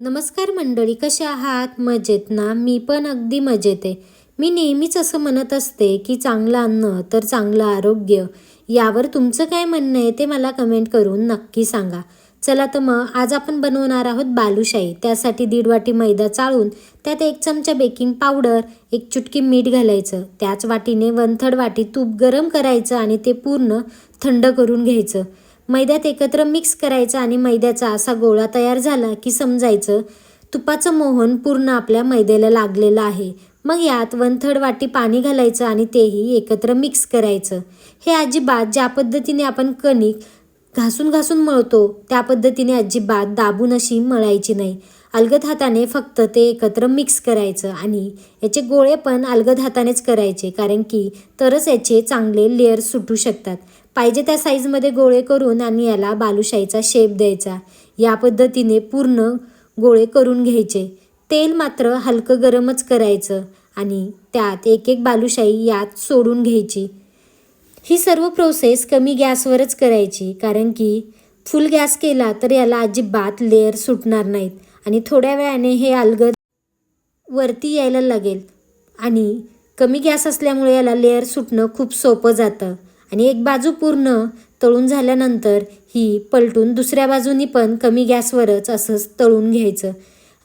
नमस्कार मंडळी कशा आहात? मजेत ना? मी पण अगदी मजेत आहे. मी नेहमीच असं म्हणत असते की चांगलं अन्न तर चांगलं आरोग्य. यावर तुमचं काय म्हणणं आहे ते मला कमेंट करून नक्की सांगा. चला तर मग आज आपण बनवणार आहोत बालुशाही. त्यासाठी दीड वाटी मैदा चाळून त्यात एक चमचा बेकिंग पावडर एक चुटकी मीठ घालायचं. त्याच वाटीने वन थर्ड वाटी तूप गरम करायचं आणि ते पूर्ण थंड करून घ्यायचं. मैद्यात एकत्र मिक्स करायचं आणि मैद्याचा असा गोळा तयार झाला की समजायचं तुपाचं मोहन पूर्ण आपल्या मैद्याला लागलेलं आहे. मग यात वन थर्ड वाटी पाणी घालायचं आणि तेही एकत्र मिक्स करायचं. हे अजिबात ज्या पद्धतीने आपण कणिक घासून घासून मळतो त्या पद्धतीने अजिबात दाबून अशी मळायची नाही. अलगद हाताने फक्त ते एकत्र मिक्स करायचं आणि याचे गोळे पण अलगद हातानेच करायचे कारण की तरच याचे चांगले लेअर सुटू शकतात. पाहिजे त्या साईजमध्ये गोळे करून आणि याला बालुशाहीचा शेप द्यायचा. या पद्धतीने पूर्ण गोळे करून घ्यायचे. तेल मात्र हलकं गरमच करायचं आणि त्यात एक एक बालुशाही यात सोडून घ्यायची. ही सर्व प्रोसेस कमी गॅसवरच करायची कारण की फुल गॅस केला तर याला अजिबात लेअर सुटणार नाहीत आणि थोड्या वेळाने हे अलगद वरती यायला लागेल. आणि कमी गॅस असल्यामुळे याला लेअर सुटणं खूप सोपं जातं. आणि एक बाजू पूर्ण तळून झाल्यानंतर ही पलटून दुसऱ्या बाजूनी पण कमी गॅसवरच असंच तळून घ्यायचं.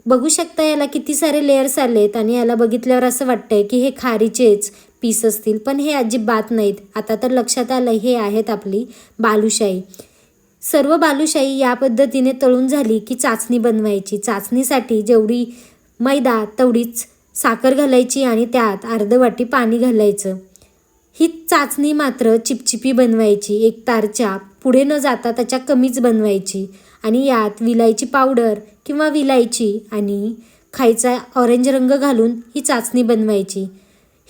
बघू शकता याला किती सारे लेअर्स आलेत आणि याला बघितल्यावर असं वाटतंय की हे खारीचेच पीस असतील. पण हे अजिबात नाहीत. आता तर लक्षात आलं हे आहेत आपली बालुशाही. सर्व बालुशाही या पद्धतीने तळून झाली की चाचणी बनवायची. चाचणीसाठी जेवढी मैदा तेवढीच साखर घालायची आणि त्यात अर्ध वाटी पाणी घालायचं. ही चाचणी मात्र चिपचिपी बनवायची. एक तारच्या पुढे न जाता त्याच्या कमीच बनवायची. आणि यात विलायची पावडर किंवा विलायची आणि खायचा ऑरेंज रंग घालून ही चाचणी बनवायची.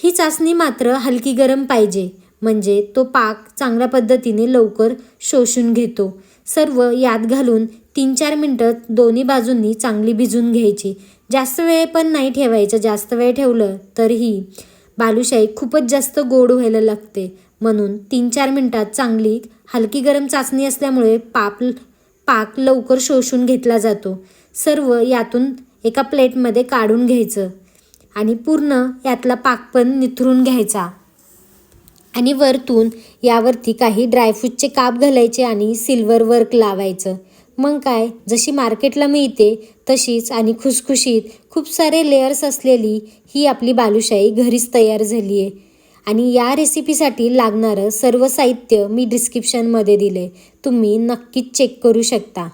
ही चाचणी मात्र हलकी गरम पाहिजे. म्हणजे तो पाक चांगल्या पद्धतीने लवकर शोषून घेतो. सर्व यात घालून तीन चार मिनटं दोन्ही बाजूंनी चांगली भिजून घ्यायची. जास्त वेळ पण नाही ठेवायचं. जास्त वेळ ठेवलं तर ही बालुशाही खूपच जास्त गोड व्हायला लागते. म्हणून तीन चार मिनटात चांगली हलकी गरम चाचणी असल्यामुळे पाप पाक लवकर शोषून घेतला जातो. सर्व यातून एका प्लेटमध्ये काढून घ्यायचं आणि पूर्ण यातला पाक पण निथरून घ्यायचा. आणि वरतून यावरती काही ड्रायफ्रूटचे काप घालायचे आणि सिल्वर वर्क लावायचं. मग काय जशी मार्केटला मिळते तशीच आणि खुसखुशीत खूप सारे लेयर्स असलेली ही आपली बालुशाही घरीच तयार झाली आहे. आणि या रेसिपीसाठी लागणारं सर्व साहित्य मी डिस्क्रिप्शनमध्ये दिले तुम्ही नक्कीच चेक करू शकता.